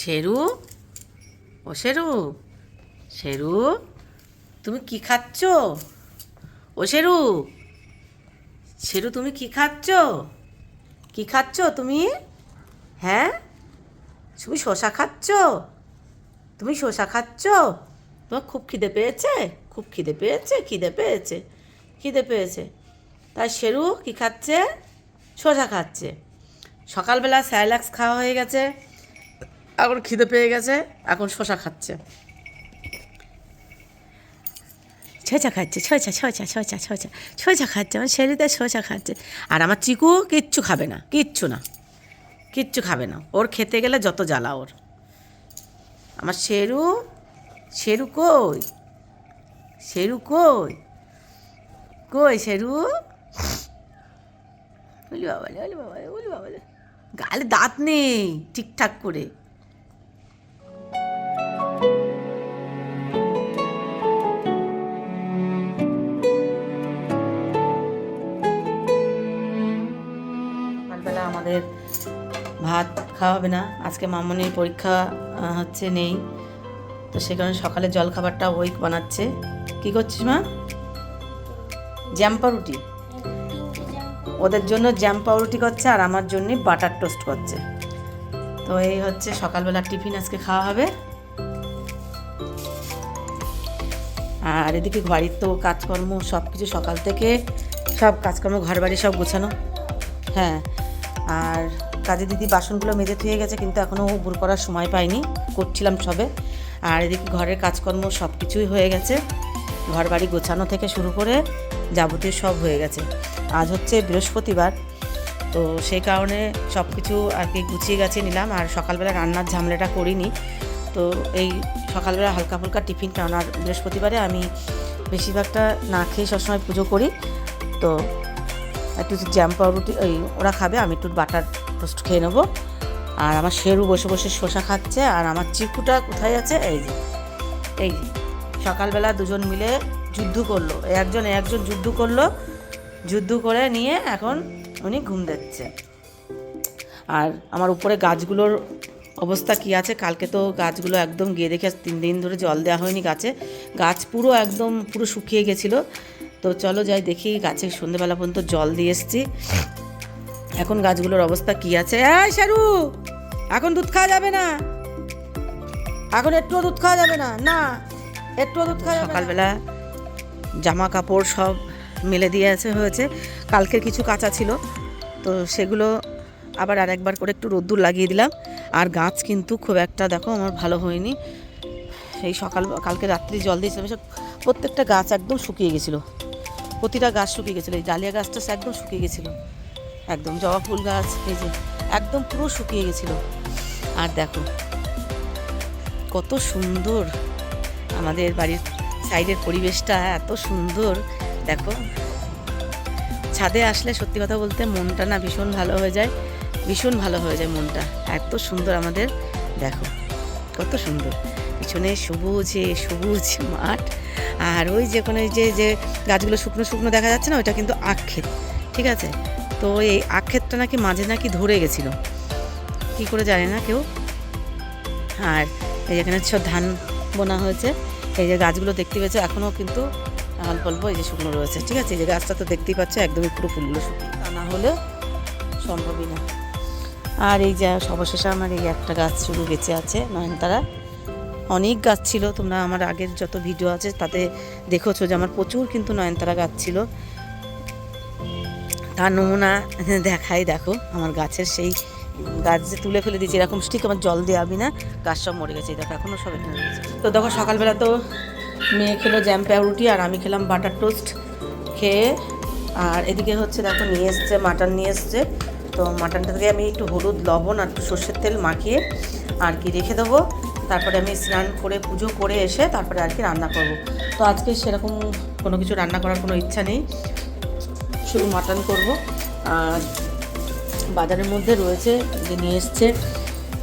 শেরু? ও শেরু শেরু, তুমি কি খাচ্ছ? ও শেরু শেরু, তুমি কি খাচ্ছ? কি খাচ্ছ তুমি? হ্যাঁ? তুমি শশা খাচ্ছ? তুমি শসা খাচ্ছ? তোমার খুব খিদে পেয়েছে? খুব খিদে পেয়েছে? খিদে পেয়েছে? খিদে পেয়েছে। তাই শেরু কি খাচ্ছে? শসা খাচ্ছে। সকালবেলা স্যালাক্স খাওয়া হয়ে গেছে। এখন খিদে পেয়ে গেছে, এখন শসা খাচ্ছে। ছয়চা খাচ্ছে ছয়চা ছয়চা ছয়চা ছয়চা ছয়চা খাচ্ছে, আমার শেরিতে ছয়চা খাচ্ছে। আর আমার চিকু কিচ্ছু খাবে না, কিচ্ছু না, কিচ্ছু খাবে না। ওর খেতে গেলে যত জ্বালা ওর। আমার শেরু শেরু কই? শেরু কই? কই শেরু? বলি বাবা বলি বাবা বলি বাবা গালে দাঁত নেই ঠিকঠাক করে। আমাদের ভাত খাওয়া হবে না। আজকে মামনির পরীক্ষা হচ্ছে নেই। তো সে কারণে সকালে জল খাবারটা ওই বানাচ্ছে। কি করছিস মা? জ্যাম পাউরুটি ওদের জন্য জ্যাম পাউরুটি করছে আর আমার জন্য বাটার টোস্ট করছে। তো এই হচ্ছে সকালবেলা টিফিন আজকে খাওয়া হবে। আর এদিকে বাড়ির তো কাজকর্ম সব কিছু সকাল থেকে সব কাজকর্ম ঘর বাড়ি সব গোছানো। হ্যাঁ আর কাজে দিদি বাসনগুলো মেজে থুয়ে গেছে, কিন্তু এখনও উপর করার সময় পাইনি। করছিলাম সবে। আর এদিকে ঘরের কাজকর্ম সব কিছুই হয়ে গেছে। ঘর বাড়ি গোছানো থেকে শুরু করে যাবতীয় সব হয়ে গেছে। আজ হচ্ছে বৃহস্পতিবার, তো সেই কারণে সব কিছু আর কি গুছিয়ে গাছিয়ে নিলাম। আর সকালবেলা রান্নার ঝামেলাটা করিনি। তো এই সকালবেলা হালকা ফুলকা টিফিন কারণ আর বৃহস্পতিবারে আমি বেশিরভাগটা না খেয়ে সবসময় পুজো করি। তো একটু জ্যাম পাউরুটি ওই ওরা খাবে, আমি একটু বাটার টোস্ট খেয়ে নেব। আর আমার শেরু বসে বসে শসা খাচ্ছে, আর আমার চিকুটা কোথায় আছে? এই যে এই যে। সকালবেলা দুজন মিলে যুদ্ধ করল। একজন একজন যুদ্ধ করল। যুদ্ধ করে নিয়ে এখন উনি ঘুম দিচ্ছে। আর আমার উপরে গাছগুলোর অবস্থা কি আছে? কালকে তো গাছগুলো একদম গিয়ে দেখে তিন দিন ধরে জল দেওয়া হয়নি গাছে। গাছ পুরো একদম, পুরো শুকিয়ে গেছিল। তো চলো যাই দেখি গাছে সন্ধেবেলা পর্যন্ত জল দিয়ে এসছি। এখন গাছগুলোর অবস্থা কি আছে? এই শারু এখন দুধ খাওয়া যাবে না। এখন একটুও দুধ খাওয়া যাবে না না, একটুও দুধ খাওয়া সকালবেলা জামা কাপড় সব মেলে দিয়ে আছে হয়েছে। কালকের কিছু কাঁচা ছিল, তো সেগুলো আবার আর একবার করে একটু রোদ্দুর লাগিয়ে দিলাম। আর গাছ কিন্তু খুব একটা, দেখো, আমার ভালো হয়নি। সেই সকাল, কালকে রাত্রি জল দিয়েছিলাম সব প্রত্যেকটা গাছ একদম শুকিয়ে গেছিল। প্রতিটা গাছ শুকিয়ে গেছিল, এই ডালিয়া গাছটা একদম শুকিয়ে গেছিল। একদম জবা ফুল গাছ, এই যে, একদম পুরো শুকিয়ে গেছিল। আর দেখো, কত সুন্দর আমাদের বাড়ির সাইডের পরিবেশটা, এত সুন্দর। দেখো, ছাদে আসলে সত্যি কথা বলতে মনটা না ভীষণ ভালো হয়ে যায়, ভীষণ ভালো হয়ে যায় মনটা। এত সুন্দর আমাদের, দেখো, কত সুন্দর। পিছনে সবুজে, সবুজ মাঠ আর ওই যে কোনো যে যে গাছগুলো শুকনো শুকনো দেখা যাচ্ছে না, ওইটা কিন্তু আখ ক্ষেত ঠিক আছে? তো এই আখ ক্ষেতটা নাকি মাঝে নাকি ধরে গেছিল। কী করে জানে না কেউ? আর এই যেখানে সব ধান বোনা হয়েছে, এই যে গাছগুলো দেখতে পেয়েছে এখনও কিন্তু অল্প অল্প এই যে শুকনো রয়েছে, ঠিক আছে? এই যে গাছটা তো দেখতেই পাচ্ছে, একদমই পুরো ফুলগুলো শুকনো, তা না হলে সম্ভবই না। আর এই যে সবশেষে আমার এই একটা গাছ শুধু বেঁচে আছে, নয়নতারা। অনেক গাছ ছিল, তোমরা আমার আগের যত ভিডিও আছে তাতে দেখেছ যে আমার প্রচুর কিন্তু নয়নতারা গাছ ছিল। তার নমুনা দেখাই, দেখো, আমার গাছের সেই গাছ যে তুলে ফেলে দিয়েছি, এরকম ঠিক আমার জল দিয়ে আবি না, গাছ সব মরে গেছে দেখো এখনও সব এখানে তো দেখো, সকালবেলা তো মেয়ে খেলো জ্যাম পাউরুটি আর আমি খেলাম বাটার টোস্ট খেয়ে, আর এদিকে হচ্ছে দেখো, নিয়ে এসছে, মাটন নিয়ে এসছে। তো মাটনটা থেকে আমি একটু হলুদ, লবণ আর একটু সর্ষের তেল মাখিয়ে আর কি রেখে দেবো। তারপরে আমি স্নান করে, পুজো করে এসে তারপরে আর কি রান্না করব। তো আজকে সেরকম কোনো কিছু রান্না করার কোনো ইচ্ছা নেই। শুধু মাটন করব। আর বাজারের মধ্যে রয়েছে যে নিয়ে এসছে,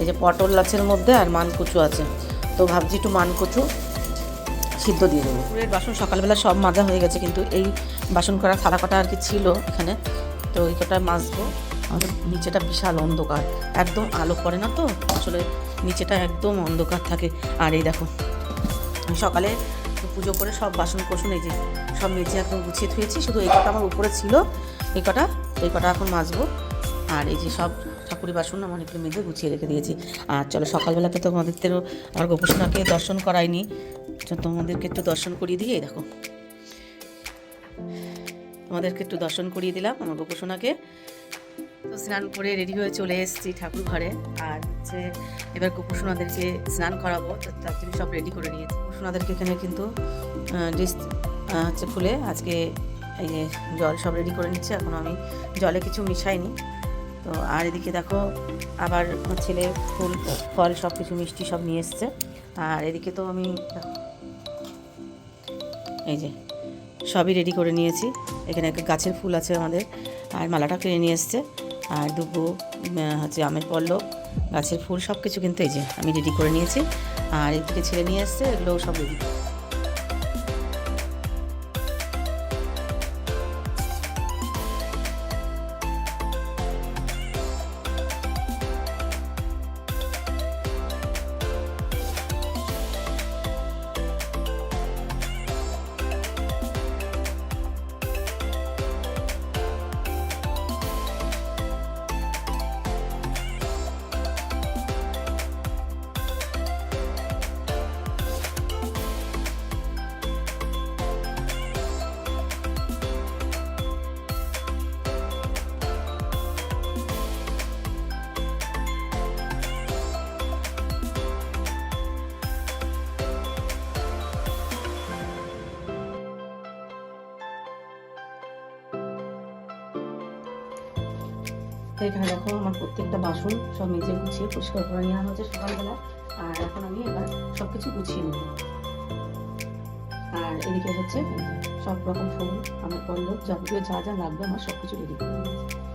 এই যে পটল লাচের মধ্যে আর মানকুচু আছে। তো ভাবছি একটু মানকুচু সিদ্ধ দিয়ে দেবো। পুরের বাসন সকালবেলা সব মাজা হয়ে গেছে, কিন্তু এই বাসন করা থালা কটা আর কি ছিল এখানে। তো ওই কটা মাজবো। আমাদের নিচেটা বিশাল অন্ধকার। একদম আলো পড়ে না তো? আসলে নিচেটা একদম অন্ধকার থাকে। আর এই দেখো সকালে পুজো করে সব বাসন কোসন, এই যে সব মেঝে একদম গুছিয়ে থুয়েছি শুধু এই কটা আমার উপরে ছিল। এই কটা এই কটা এখন মাজবো। আর এই যে সব ঠাকুরি বাসন আমার একটু মেঝে গুছিয়ে রেখে দিয়েছি। আর চলো, সকালবেলাতে তো আমাদের তো আমার গোপসোনাকে দর্শন করায়নি তোমাদেরকে একটু দর্শন করিয়ে দিয়ে দেখো। তোমাদেরকে একটু দর্শন করিয়ে দিলাম আমার গোপসোনাকে। তো স্নান করে রেডি হয়ে চলে এসেছি ঠাকুর ঘরে। আর হচ্ছে এবার গোপসোনাদেরকে স্নান করাবো তার জন্য সব রেডি করে নিয়েছি। গোপসোনাদেরকে এখানে কিন্তু ড্রেস হচ্ছে খুলে আজকে এই যে জল সব রেডি করে নিচ্ছে। এখন আমি জলে কিছু মিশাইনি। তো আর এদিকে দেখো, আবার ছেলে ফুল, ফল সব কিছু মিষ্টি সব নিয়ে এসছে। আর এদিকে তো আমি, এই যে সবই রেডি করে নিয়েছি। এখানে একটা গাছের ফুল আছে আমাদের, আর মালাটা কিনে নিয়ে এসছে। আর দুবো হচ্ছে আমের পল্লব গাছের ফুল সব কিছু কিন্তু এই যে আমি রেডি করে নিয়েছি। আর এদিকে ছেড়ে নিয়ে এসছে এগুলোও সব রেডি তো এখানে দেখো আমার প্রত্যেকটা বাসন সব মেজে গুছিয়ে পরিষ্কার করে নেওয়া হয়েছে সকালবেলা। আর এখন আমি এবার সব কিছু গুছিয়ে নেব। আর এদিকে হচ্ছে সব রকম ফুল, আমার পল্লব, যাবতীয় যা যা লাগবে আমার সব কিছু রেডি করে নিয়েছি।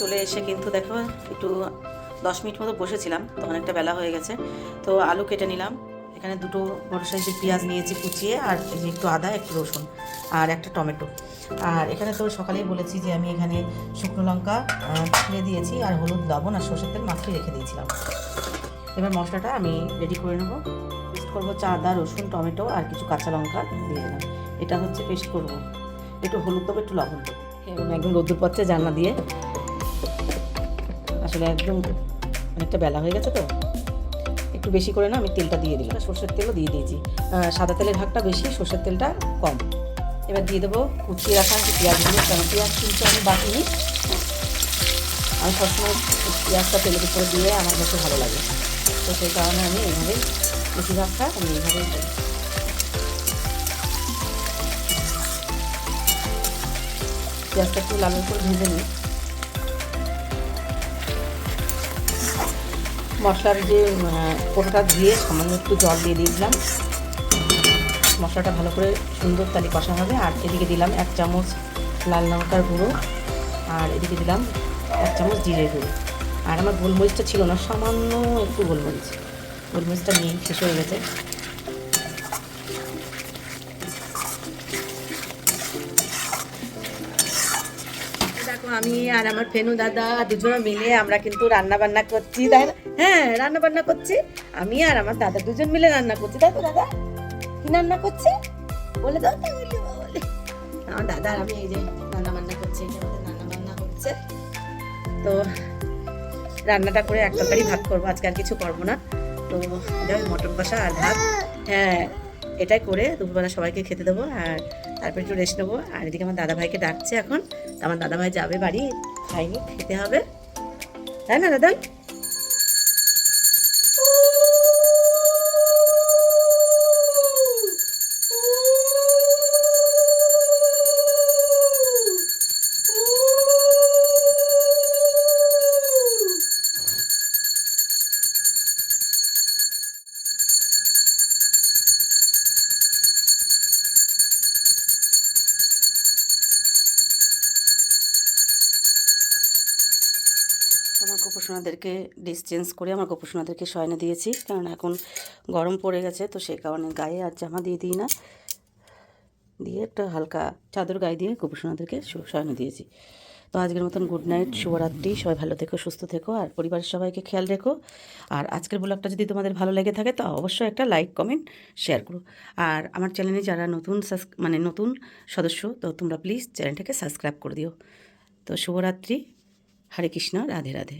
চলে এসে কিন্তু দেখো একটু দশ মিনিট মতো বসেছিলাম তো অনেকটা বেলা হয়ে গেছে। তো আলু কেটে নিলাম। এখানে দুটো বড় সাইজের পেঁয়াজ নিয়েছি কুচিয়ে, আর একটু আদা, একটু রসুন, আর একটা টমেটো। আর এখানে তো সকালেই বলেছি যে আমি এখানে শুকনো লঙ্কা ছিঁড়ে দিয়েছি, আর হলুদ, লবণ, আর সর্ষের তেল মাখিয়ে রেখে দিয়েছিলাম। এবার মশলাটা আমি রেডি করে নেব। পেস্ট করব চা, আদা, রসুন, টমেটো, আর কিছু কাঁচা লঙ্কা দিয়ে দিলাম। এটা হচ্ছে পেস্ট করব। একটু হলুদ দেবো, একটু লবণ দেবো। একদম রোদ্দুর পথে জানলা দিয়ে। আসলে একদম অনেকটা বেলা হয়ে গেছে তো। একটু বেশি করে না আমি তেলটা দিয়ে দিলাম। সর্ষের তেলও দিয়ে দিয়েছি। সাদা তেলের ভাগটা বেশি, সর্ষের তেলটা কম। এবার দিয়ে দেবো কুচিয়ে রাখা যে পেঁয়াজগুলো কেন পেঁয়াজ কিন্তু আমি বাটিনি আমি সবসময় পেঁয়াজটা তেলের উপরে দিয়ে আমার কাছে ভালো লাগে। তো সেই কারণে আমি এইভাবেই বেশিরভাগটা আমি এইভাবেই করি। পেঁয়াজটা একটু লাল করে ভেজে নিই। মশলার যে কোটোটা দিয়ে সামান্য একটু জল দিয়ে দিয়েছিলাম। মশলাটা ভালো করে সুন্দর তালি কষা হবে। আর এদিকে দিলাম এক চামচ লাল লঙ্কার গুঁড়ো। আর এদিকে দিলাম এক চামচ জিরে গুঁড়ো। আর আমার গোলমরিচটা ছিল না, সামান্য একটু গোলমরিচ। গোলমরিচটা নিয়ে শেষ হয়ে গেছে দেখো আমি আর আমার ফেনু দাদা দুজনে মিলে আমরা কিন্তু রান্না বান্না করছি। তাই না হ্যাঁ রান্না বান্না করছি। আমি আর আমার দাদা দুজন মিলে রান্না করছি। তাই তো দাদা, কি রান্না করছে? বলে দাও তো, বলে আমার দাদা আর আমি এই যে রান্না বান্না করছি, এই যে রান্না বান্না হচ্ছে। তো রান্নাটা করে এক তরকারি ভাত করব, আজকে আর কিছু করব না। তো এটা মটন কষা আর ভাত। হ্যাঁ এটাই করে দুপুরবেলা সবাইকে খেতে দেবো আর তারপর একটু রেস্ট নেব। আর এদিকে আমার দাদা ভাইকে ডাকছে এখন। আমার দাদা ভাই যাবে বাড়ি খাইনি খেতে হবে। তাই না দাদা? গোপসোনাদেরকে ডিস চেঞ্জ করে আমার গোপসোনাদেরকে শয়না দিয়েছি। কারণ এখন গরম পড়ে গেছে, তো সেই কারণে গায়ে আর জামা দিয়ে দিই না। দিয়ে একটা হালকা চাদর গায়ে দিয়ে গোপসোনাদেরকে শয়না দিয়েছি। তো আজকের মতন গুড নাইট শুভরাত্রি। সবাই ভালো থেকো, সুস্থ থেকো, আর পরিবারের সবাইকে খেয়াল রেখো। আর আজকের ব্লগটা যদি তোমাদের ভালো লেগে থাকে, তো অবশ্যই একটা লাইক কমেন্ট শেয়ার করো। আর আমার চ্যানেলে যারা নতুন মানে নতুন সদস্য, তো তোমরা প্লিজ চ্যানেলটাকে সাবস্ক্রাইব করে দিও। তো শুভরাত্রি। হরে কৃষ্ণ, রাধে রাধে।